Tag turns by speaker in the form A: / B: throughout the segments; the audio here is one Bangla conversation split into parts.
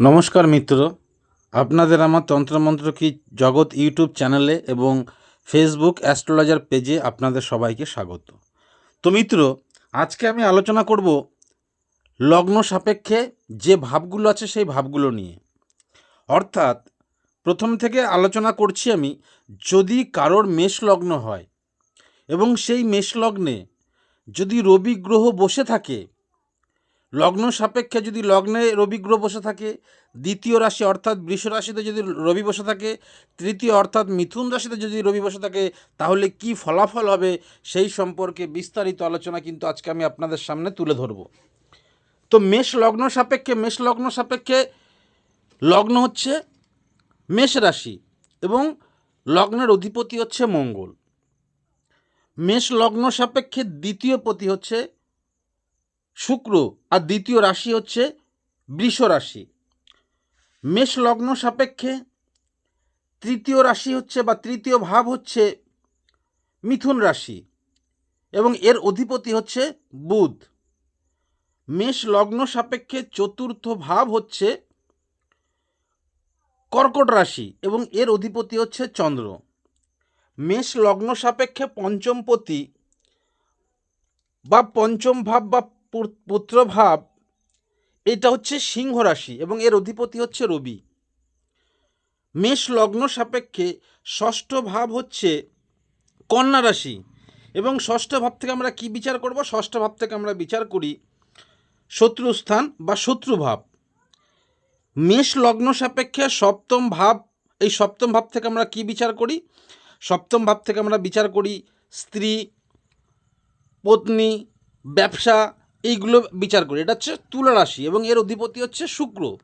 A: নমস্কার মিত্র। আপনাদের আমার তন্ত্রমন্ত্র কি জগৎ ইউটিউব চ্যানেলে এবং ফেসবুক অ্যাস্ট্রোলজার পেজে আপনাদের সবাইকে স্বাগত। তো মিত্র, আজকে আমি আলোচনা করব লগ্ন সাপেক্ষে যে ভাবগুলো আছে সেই ভাবগুলো নিয়ে। অর্থাৎ প্রথম থেকে আলোচনা করছি আমি, যদি কারোর মেষ লগ্ন হয় এবং সেই মেষ লগ্নে যদি রবি গ্রহ বসে থাকে লগ্ন সাপেক্ষে যদি লগ্নে রবি গ্রহ বসে থাকে, দ্বিতীয় রাশি অর্থাৎ বৃষ রাশিতে যদি রবি বসে থাকে, তৃতীয় অর্থাৎ মিথুন রাশিতে যদি রবি বসে থাকে, তাহলে কি ফলাফল হবে সেই সম্পর্কে বিস্তারিত আলোচনা কিন্তু আজকে আমি আপনাদের সামনে তুলে ধরব। তো মেষ লগ্ন সাপেক্ষে, মেষ লগ্ন সাপেক্ষে লগ্ন হচ্ছে মেষ রাশি এবং লগ্নের অধিপতি হচ্ছে মঙ্গল। মেষ লগ্ন সাপেক্ষে দ্বিতীয় পতি হচ্ছে শুক্র আর দ্বিতীয় রাশি হচ্ছে বৃষ রাশি। মেষ লগ্ন সাপেক্ষে তৃতীয় রাশি হচ্ছে বা তৃতীয় ভাব হচ্ছে মিথুন রাশি এবং এর অধিপতি হচ্ছে বুধ। মেষ লগ্ন সাপেক্ষে চতুর্থ ভাব হচ্ছে কর্কট রাশি এবং এর অধিপতি হচ্ছে চন্দ্র। মেষ লগ্ন সাপেক্ষে পঞ্চমপতি বা পঞ্চম ভাব বা পুত্রভাব, এটা হচ্ছে সিংহ রাশি এবং এর অধিপতি হচ্ছে রবি। মেষ লগ্ন সাপেক্ষে ষষ্ঠ ভাব হচ্ছে কন্যা রাশি এবং ষষ্ঠ ভাব থেকে আমরা কি বিচার করব? ষষ্ঠ ভাব থেকে আমরা বিচার করি শত্রুস্থান বা শত্রুভাব মেষ লগ্ন সাপেক্ষে সপ্তম ভাব, এই সপ্তম ভাব থেকে আমরা কি বিচার করি? সপ্তম ভাব থেকে আমরা বিচার করি স্ত্রী, পত্নী, ব্যবসা এইগুলো বিচার করি। এটা হচ্ছে তুলা রাশি এবং এর অধিপতি হচ্ছে শুক্র।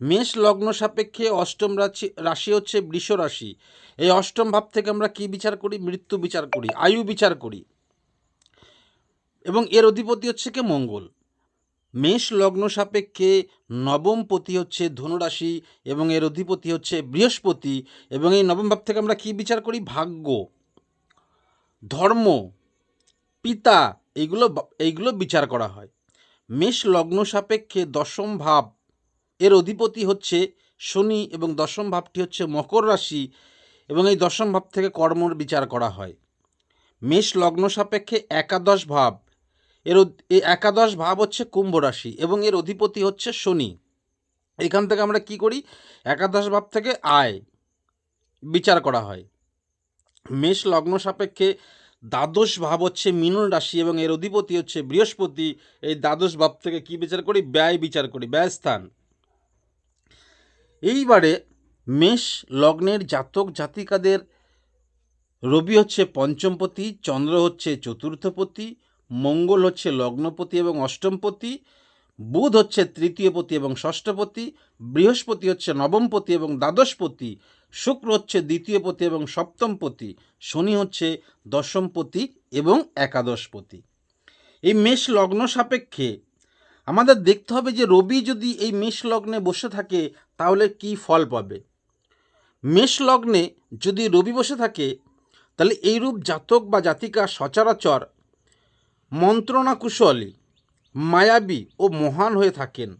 A: মেষ লগ্ন সাপেক্ষে অষ্টম রাশি রাশি হচ্ছে বৃষ রাশি। এই অষ্টম ভাব থেকে আমরা কি বিচার করি? মৃত্যু বিচার করি, আয়ু বিচার করি। এবং এর অধিপতি হচ্ছে কে? মঙ্গল। মেষ লগ্ন সাপেক্ষে নবম পতি হচ্ছে ধনুরাশি এবং এর অধিপতি হচ্ছে বৃহস্পতি এবং এই নবম ভাব থেকে আমরা কি বিচার করি? ভাগ্য। ধর্ম। পিতা। এইগুলো এইগুলো বিচার করা হয়। মেষ লগ্ন সাপেক্ষে দশম ভাব এর অধিপতি হচ্ছে শনি এবং দশম ভাবটি হচ্ছে মকর রাশি এবং এই দশম ভাব থেকে কর্মর বিচার করা হয়। মেষ লগ্ন সাপেক্ষে একাদশ ভাব এর এই একাদশ ভাব হচ্ছে কুম্ভ রাশি এবং এর অধিপতি হচ্ছে শনি। এখান থেকে আমরা কি করি? একাদশ ভাব থেকে আয় বিচার করা হয়। মেষ লগ্ন সাপেক্ষে দ্বাদশ ভাব হচ্ছে মিনন রাশি এবং এর অধিপতি হচ্ছে বৃহস্পতি। এই দ্বাদশ ভাব থেকে কি বিচার করি? ব্যয় বিচার করি, ব্যয়স্থান। এইবারে মেষ লগ্নের জাতক জাতিকাদের রবি হচ্ছে পঞ্চমপতি, চন্দ্র হচ্ছে চতুর্থপতি, মঙ্গল হচ্ছে লগ্নপতি এবং অষ্টমপতি। বুধ হচ্ছে তৃতীয়পতি এবং ষষ্ঠপতি বৃহস্পতি হচ্ছে নবমপতি এবং দ্বাদশপতি শুক্র হচ্ছে দ্বিতীয়পতি এবং সপ্তমপতি শনি হচ্ছে দশমপতি এবং একাদশপতি এই মেষ লগ্ন সাপেক্ষে আমাদের দেখতে হবে যে রবি যদি এই মেষ লগ্নে বসে থাকে, তাহলে কি ফল পাবে? মেষ লগ্নে যদি রবি বসে থাকে, তাহলে এইরূপ জাতক বা জাতিকা সচরাচর মন্ত্রণা কুশলী মায়াবী ও মহান হয়ে থাকেন।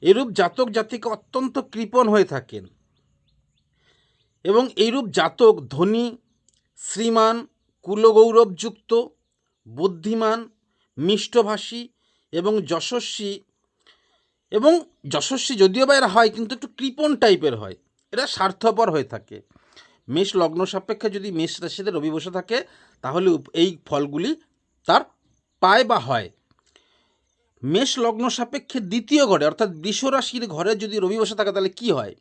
A: এরূপ জাতক জাতিকে অত্যন্ত কৃপণ হয়ে থাকেন। এবং এইরূপ জাতক ধনী, শ্রীমান, কুলগৌরবযুক্ত, বুদ্ধিমান, মিষ্টভাষী এবং যশস্বী এবং যশস্বী যদিও বা এরা হয়, কিন্তু একটু কৃপণ টাইপের হয়। এরা স্বার্থপর হয়ে থাকে। মেষ লগ্ন সাপেক্ষে যদি মেষ রাশিতে রবি বসে থাকে, তাহলে এই ফলগুলি তার পায় বা হয়। মেষ লগ্ন সাপেক্ষে দ্বিতীয় ঘরে, অর্থাৎ বৃষ রাশির ঘরে যদি রবি বসে থাকে, তাহলে কি হয়?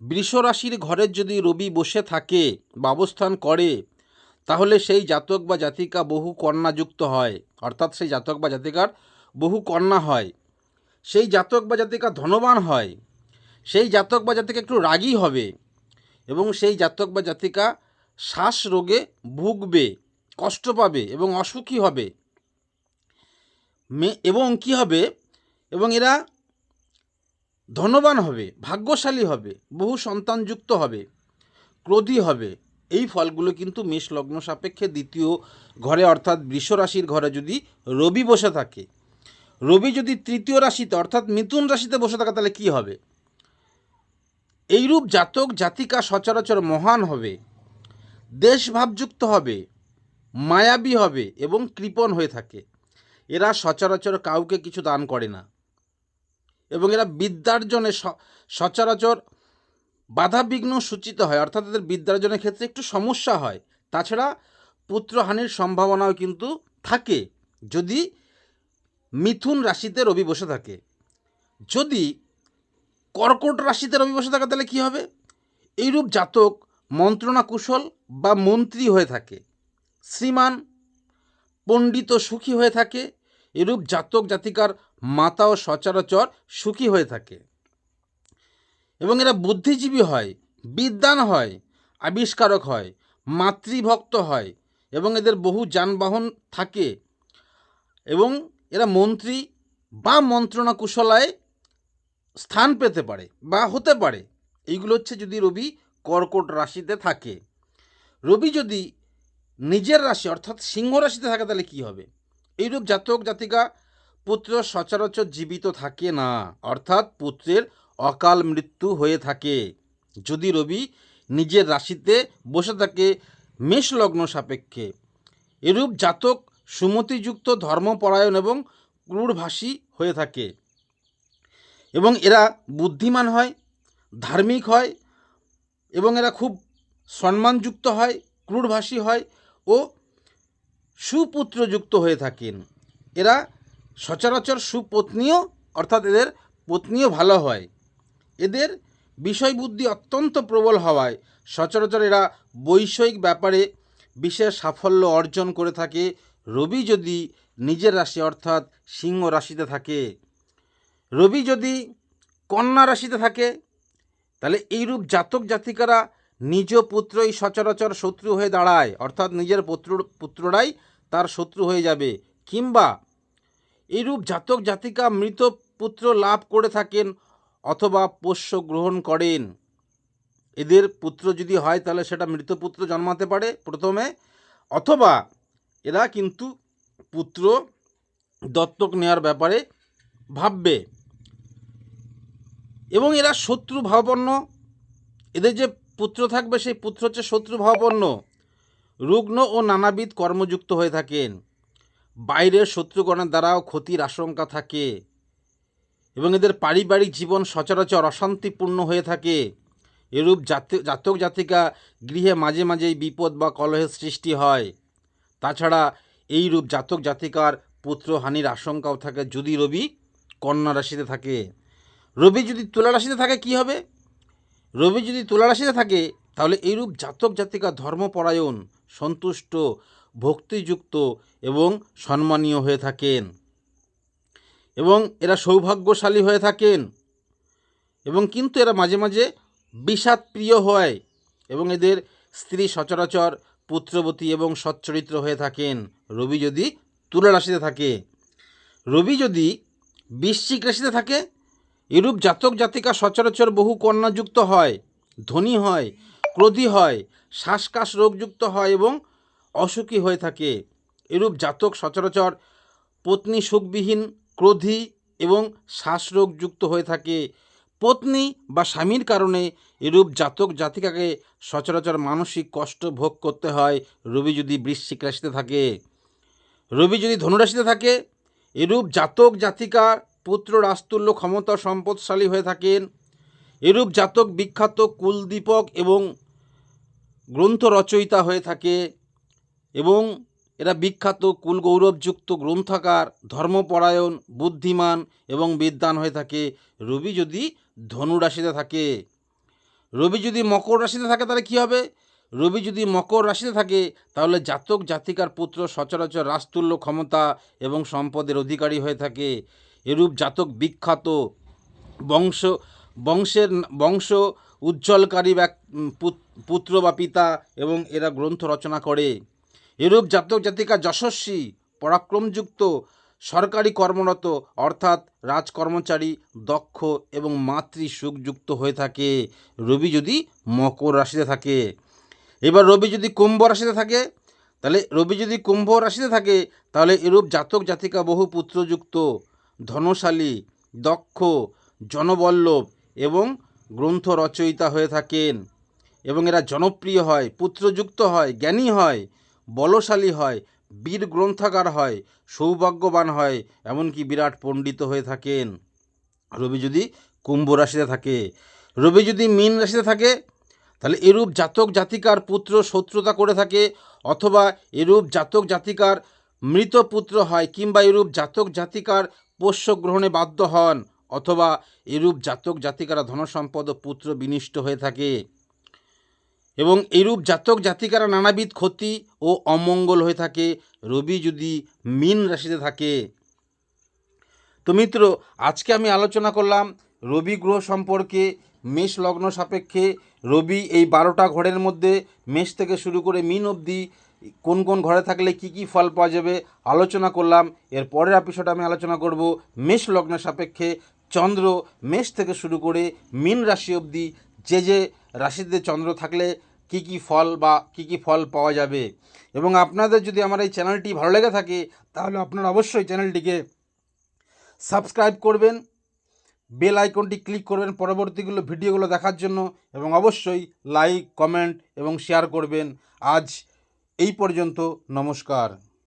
A: বৃষ রাশির ঘরে যদি রবি বসে থাকে বা অবস্থান করে, তাহলে সেই জাতক বা জাতিকা বহু কন্যাযুক্ত হয়। অর্থাৎ সেই জাতক বা জাতিকার বহু কন্যা হয়। সেই জাতক বা জাতিকা ধনবান হয়। সেই জাতক বা জাতিকা একটু রাগী হবে এবং সেই জাতক বা জাতিকা শ্বাস রোগে ভুগবে, কষ্ট পাবে এবং অসুখী হবে। মে- এবং কি হবে? এবং এরা ধনবান হবে, ভাগ্যশালী হবে, বহু সন্তানযুক্ত হবে, ক্রোধী হবে। এই ফলগুলো কিন্তু মেষ লগ্ন সাপেক্ষে দ্বিতীয় ঘরে, অর্থাৎ বৃষ রাশির ঘরে যদি রবি বসে থাকে, রবি যদি তৃতীয় রাশিতে, অর্থাৎ মিথুন রাশিতে বসে থাকে, তাহলে কী হবে? এইরূপ জাতক, জাতিকা সচরাচর মহান হবে, দেশভাবযুক্ত হবে, মায়াবী হবে, এবং কৃপণ হয়ে থাকে। এরা সচরাচর কাউকে কিছু দান করে না। এবং এরা বিদ্যার্জনে সচরাচর বাধাবিঘ্ন সূচিত হয়, অর্থাৎ এদের বিদ্যার্জনের ক্ষেত্রে একটু সমস্যা হয়। তাছাড়া পুত্রহানির সম্ভাবনাও কিন্তু থাকে, যদি মিথুন রাশিতে রবি বসে থাকে। যদি কর্কট রাশিতে রবি বসে থাকে, তাহলে কী হবে? এইরূপ জাতক মন্ত্রণা কুশল বা মন্ত্রী হয়ে থাকে। শ্রীমান পণ্ডিত সুখী হয়ে থাকে, এরূপ জাতক জাতিকার মাতাও সচরাচর সুখী হয়ে থাকে। এবং এরা বুদ্ধিজীবী হয়, বিদ্বান হয়, আবিষ্কারক হয়, মাতৃভক্ত হয় এবং এদের বহু যানবাহন থাকে এবং এরা মন্ত্রী বা মন্ত্রণা কুশলায় স্থান পেতে পারে বা হতে পারে। এইগুলো হচ্ছে যদি রবি কর্কট রাশিতে থাকে। রবি যদি নিজের রাশি, অর্থাৎ সিংহ রাশিতে থাকে তাহলে কী হবে? এইরূপ জাতক, জাতিকা, পুত্র সচরাচর জীবিত থাকে না। অর্থাৎ পুত্রের অকাল মৃত্যু হয়ে থাকে। যদি রবি নিজের রাশিতে বসে থাকে মেষ লগ্ন সাপেক্ষে, এরূপ জাতক সুমতিযুক্ত ধর্মপরায়ণ এবং ক্রূরভাষী হয়ে থাকে এবং এরা বুদ্ধিমান হয়, ধার্মিক হয় এবং এরা খুব সম্মানযুক্ত হয়, ক্রূরভাষী হয় ও সুপুত্রযুক্ত হয়ে থাকেন। এরা সচরাচর সুপত্নীও অর্থাৎ এদের পত্নীও ভালো হয়। এদের বিষয় বুদ্ধি অত্যন্ত প্রবল হওয়ায় সচরাচর এরা বৈষয়িক ব্যাপারে বিশেষ সাফল্য অর্জন করে থাকে। রবি যদি নিজের রাশি, অর্থাৎ সিংহ রাশিতে থাকে, রবি যদি কন্যা রাশিতে থাকে, তাহলে এইরূপ জাতক জাতিকারা নিজ পুত্রই সচরাচর শত্রু হয়ে দাঁড়ায়, অর্থাৎ নিজের পুত্র পুত্ররাই তার শত্রু হয়ে যাবে। কিংবা এইরূপ জাতক জাতিকা মৃত পুত্র লাভ করে থাকেন অথবা পোষ্য গ্রহণ করেন। এদের পুত্র যদি হয়, তাহলে সেটা মৃত পুত্র জন্মাতে পারে প্রথমে। অথবা এরা কিন্তু পুত্র দত্তক নেওয়ার ব্যাপারে ভাববে। এবং এরা শত্রু ভাবাপন্ন। এদের যে পুত্র থাকবে সেই পুত্র হচ্ছে শত্রু ভাবাপন্ন রুগ্ন ও নানাবিধ কর্মযুক্ত হয়ে থাকেন। বাইরের শত্রুগণের দ্বারাও ক্ষতির আশঙ্কা থাকে এবং এদের পারিবারিক জীবন সচরাচর অশান্তিপূর্ণ হয়ে থাকে। এরূপ জাতি জাতক জাতিকা গৃহে মাঝে মাঝেই বিপদ বা কলহের সৃষ্টি হয়। তাছাড়া এই রূপ জাতক জাতিকার পুত্রহানির আশঙ্কাও থাকে। যদি রবি কন্যা রাশিতে থাকে, রবি যদি তুলা রাশিতে থাকে, কি হবে? রবি যদি তুলা রাশিতে থাকে, তাহলে এইরূপ জাতক জাতিকা ধর্মপরায়ণ, সন্তুষ্ট, ভক্তিযুক্ত এবং সম্মানীয় হয়ে থাকেন। এবং এরা সৌভাগ্যশালী হয়ে থাকেন। এবং কিন্তু এরা মাঝে মাঝে বিষাদ প্রিয় হয় এবং এদের স্ত্রী সচরাচর পুত্রবতী এবং সচ্চরিত্র হয়ে থাকেন। রবি যদি তুলা রাশিতে থাকে, রবি যদি বৃশ্চিক রাশিতে থাকে এরূপ জাতক জাতিকা সচরাচর বহু কন্যাযুক্ত হয়, ধনী হয়, ক্রোধী হয়, শ্বাসকাশ রোগযুক্ত হয় এবং অসুখী হয়ে থাকে। এরূপ জাতক সচরাচর পত্নী সুখবিহীন, ক্রোধী এবং শ্বাসরোগযুক্ত হয়ে থাকে। পত্নী বা স্বামীর কারণে এরূপ জাতক জাতিকাকে সচরাচর মানসিক কষ্ট ভোগ করতে হয়, রবি যদি বৃশ্চিক রাশিতে থাকে। রবি যদি ধনুরাশিতে থাকে, এরূপ জাতক জাতিকা পুত্র রাজতুল্য ক্ষমতা সম্পদশালী হয়ে থাকেন। এরূপ জাতক বিখ্যাত কুলদীপক এবং গ্রন্থ রচয়িতা হয়ে থাকে এবং এরা বিখ্যাত কুলগৌরবযুক্ত গ্রন্থাকার, ধর্মপরায়ণ, বুদ্ধিমান এবং বিদ্যান হয়ে থাকে। রবি যদি ধনু রাশিতে থাকে, রবি যদি মকর রাশিতে থাকে তাহলে কী হবে? রবি যদি মকর রাশিতে থাকে তাহলে জাতক জাতিকার পুত্র সচরাচর রাজতুল্য ক্ষমতা এবং সম্পদের অধিকারী হয়ে থাকে। এরূপ জাতক বিখ্যাত বংশ, বংশের, বংশ উজ্জ্বলকারী পুত্র বা পিতা এবং এরা গ্রন্থ রচনা করে। এরূপ জাতক জাতিকা যশস্বী, পরাক্রমযুক্ত, সরকারি কর্মরত, অর্থাৎ রাজকর্মচারী, দক্ষ এবং মাতৃ সুখযুক্ত হয়ে থাকে। রবি যদি মকর রাশিতে থাকে, এবার রবি যদি কুম্ভ রাশিতে থাকে, তাহলে রবি যদি কুম্ভ রাশিতে থাকে, তাহলে এরূপ জাতক জাতিকা বহু পুত্রযুক্ত। ধনশালী, দক্ষ, জনবল্লভ এবং গ্রন্থ রচয়িতা হয়ে থাকেন এবং এরা জনপ্রিয় হয়, পুত্রযুক্ত হয়, জ্ঞানী হয়, বলশালী হয়, বীর গ্রন্থাগার হয়, সৌভাগ্যবান হয়, এমনকি বিরাট পণ্ডিত হয়ে থাকেন। রবি যদি কুম্ভ রাশিতে থাকে, রবি যদি মীন রাশিতে থাকে, তাহলে এরূপ জাতক জাতিকার পুত্র শত্রুতা করে থাকে অথবা এরূপ জাতক জাতিকার মৃত পুত্র হয় কিংবা এরূপ জাতক জাতিকার পোষ্য গ্রহণে বাধ্য হন, অথবা এরূপ জাতক জাতিকারা ধনসম্পদ ও পুত্র বিনিষ্ট হয়ে থাকে। এবং এরূপ জাতক জাতিকারা নানাবিধ ক্ষতি ও অমঙ্গল হয়ে থাকে, রবি যদি মীন রাশিতে থাকে। তো মিত্র, আজকে আমি আলোচনা করলাম রবি গ্রহ সম্পর্কে, মেষ লগ্ন সাপেক্ষে। রবি এই বারোটা ঘরের মধ্যে, মেষ থেকে শুরু করে মিন অবধি কোন কোন ঘরে থাকলে কি কি ফল পাওয়া যাবে আলোচনা করলাম। এর পরের এপিসোডে আমি আলোচনা করব মেষ লগ্নের সাপেক্ষে চন্দ্র মেষ থেকে শুরু করে মিন রাশি অবধি যে যে রাশিতে চন্দ্র থাকলে কি কি ফল বা কি কি ফল পাওয়া যাবে। এবং আপনাদের যদি আমার এই চ্যানেলটি ভালো লেগে থাকে, তাহলে আপনারা অবশ্যই চ্যানেলটিকে সাবস্ক্রাইব করবেন, বেল আইকনটি ক্লিক করবেন পরবর্তীগুলো ভিডিওগুলো দেখার জন্য, এবং অবশ্যই লাইক, কমেন্ট এবং শেয়ার করবেন। আজ এই পর্যন্ত নমস্কার।